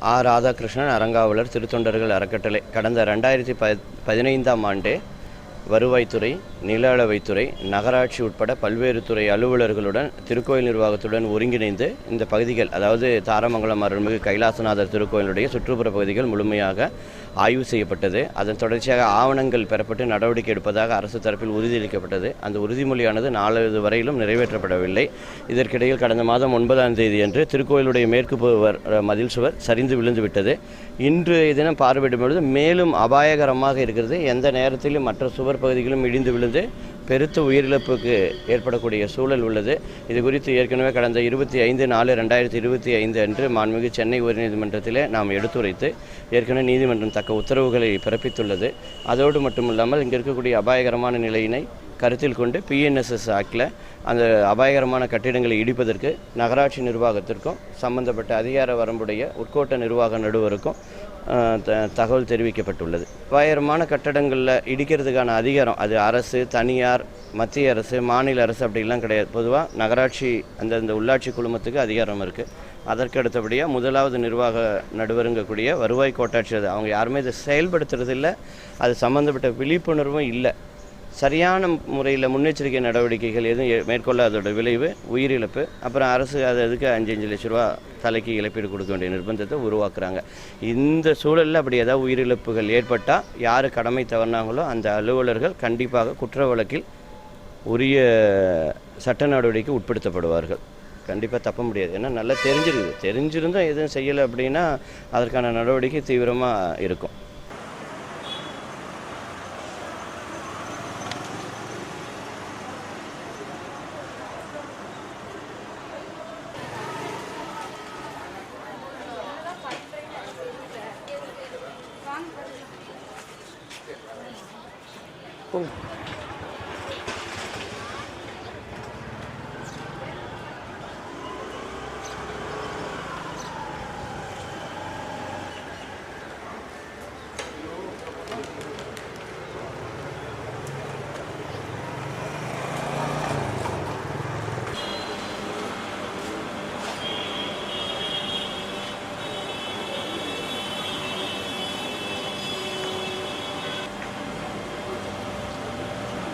R Radhakrishnan அரங்காவலர் திருத்தொண்டர்கள் அறக்கட்டளை. கடந்த ரெண்டாயிரத்தி ப பதினைந்தாம் ஆண்டு வருவாய்த்துறை நில அளவைத்துறை நகராட்சி உட்பட பல்வேறு துறை அலுவலர்களுடன் திருக்கோயில் நிர்வாகத்துடன் ஒருங்கிணைந்து இந்த பகுதிகள் அதாவது தாரமங்கலம் அருள்மிகு கைலாசநாதர் திருக்கோயிலுடைய சுற்றுப்புற பகுதிகள் முழுமையாக ஆய்வு செய்யப்பட்டது. அதன் தொடர்ச்சியாக ஆவணங்கள் பெறப்பட்டு நடவடிக்கை எடுப்பதாக அரசு தரப்பில் உறுதியளிக்கப்பட்டது. அந்த உறுதிமொழியானது நாளது வரையிலும் நிறைவேற்றப்படவில்லை. இதற்கிடையில் கடந்த மாதம் ஒன்பதாம் தேதி அன்று திருக்கோயிலுடைய மேற்கு மதில் சுவர் சரிந்து விழுந்துவிட்டது. இன்றைய தினம் பார்வையிடும் பொழுது மேலும் அபாயகரமாக இருக்கிறது. எந்த நேரத்திலும் மற்ற சுவர் பகுதிகளும் இடிந்து விழுந்து பெருத்த உயிரிழப்புக்கு ஏற்படக்கூடிய சூழல் உள்ளது. இது குறித்து ஏற்கனவே கடந்த இருபத்தி ஐந்து நாலு ரெண்டாயிரத்தி இருபத்தி ஐந்து அன்று மாண்புமிகு சென்னை உயர்நீதிமன்றத்திலே நாம் எடுத்துரைத்து ஏற்கனவே நீதிமன்றம் தக்க உத்தரவுகளை பிறப்பித்துள்ளது. அதோடு மட்டுமில்லாமல் இங்கே இருக்கக்கூடிய அபாயகரமான நிலையினை கருத்தில் கொண்டு பிஎன்எஸ்எஸ் ஆக்டில் அந்த அபாயகரமான கட்டிடங்களை இடிப்பதற்கு நகராட்சி நிர்வாகத்திற்கும் சம்பந்தப்பட்ட அதிகார வரம்புடைய உட்கோட்ட நிர்வாக நடுவருக்கும் தகவல் தெரிவிக்கப்பட்டுள்ளது. அபாயகரமான கட்டடங்களில் இடிக்கிறதுக்கான அதிகாரம் அது அரசு தனியார் மத்திய அரசு மாநில அரசு அப்படிலாம் கிடையாது. பொதுவாக நகராட்சி அந்தந்த உள்ளாட்சி குழுமத்துக்கு அதிகாரம் இருக்குது அதற்கு அடுத்தபடியாக முதலாவது நிர்வாக நடுவருங்கக்கூடிய வருவாய் கோட்டாட்சியர் அவங்க யாருமே இதை செயல்படுத்துறது இல்லை. அது சம்மந்தப்பட்ட விழிப்புணர்வும் இல்லை. சரியான முறையில் முன்னெச்சரிக்கை நடவடிக்கைகள் எதுவும் எ- மேற்கொள்ளாதோட விளைவு உயிரிழப்பு. அப்புறம் அரசு அது அதுக்கு அஞ்சு அஞ்சு லட்ச ரூபா தலைக்கு இழப்பீடு கொடுக்க வேண்டிய நிர்பந்தத்தை உருவாக்குறாங்க. இந்த சூழலில் அப்படி ஏதாவது உயிரிழப்புகள் ஏற்பட்டால் யார் கடமை தவறினாங்களோ அந்த அலுவலர்கள் கண்டிப்பாக குற்ற வழக்கில் உரிய சட்ட நடவடிக்கை உட்படுத்தப்படுவார்கள். கண்டிப்பாக தப்ப முடியாது. ஏன்னா நல்லா தெரிஞ்சிருக்குது தெரிஞ்சிருந்தும் எதுவும் செய்யலை அப்படின்னா அதற்கான நடவடிக்கை தீவிரமாக இருக்கும். 不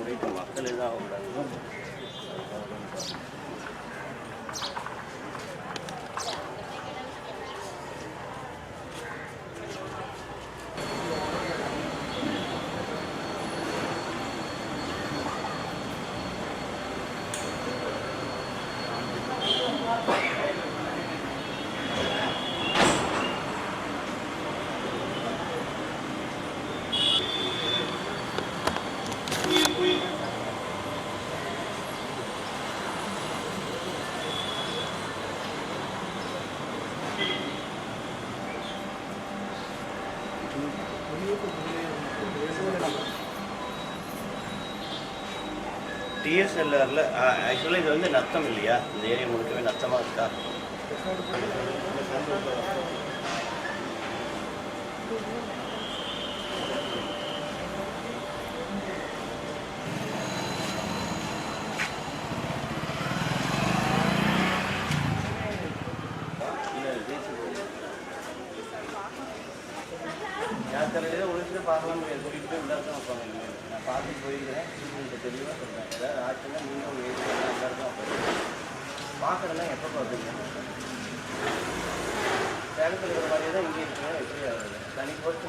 முறைக்கு மக்கள் இதாக உள்ளது டிஎஸ்எல்ஆரில் ஆக்சுவலாக இது வந்து நத்தம் இல்லையா? இந்த ஏரியா முழுக்கவே நத்தமாக இருக்கா? யாத்திரையில ஒழிச்சு பார்க்கலாம் உள்ளார தான் வைப்பாங்க இனிமேல். நான் பார்த்துட்டு போயிருக்கிறேன். உங்களுக்கு தெளிவாக சொல்கிறேன் ஏதாவது ஆச்சுன்னா நீங்கள் உங்கள் ஏரியா தான் வைப்பாங்க பார்க்குறேன்னா எப்போ பார்ப்பீங்க? சேலத்தில் இருக்கிற மாதிரியே தான் இங்கே இருக்கீங்க எப்படி ஆகுது தனி போஸ்ட்டு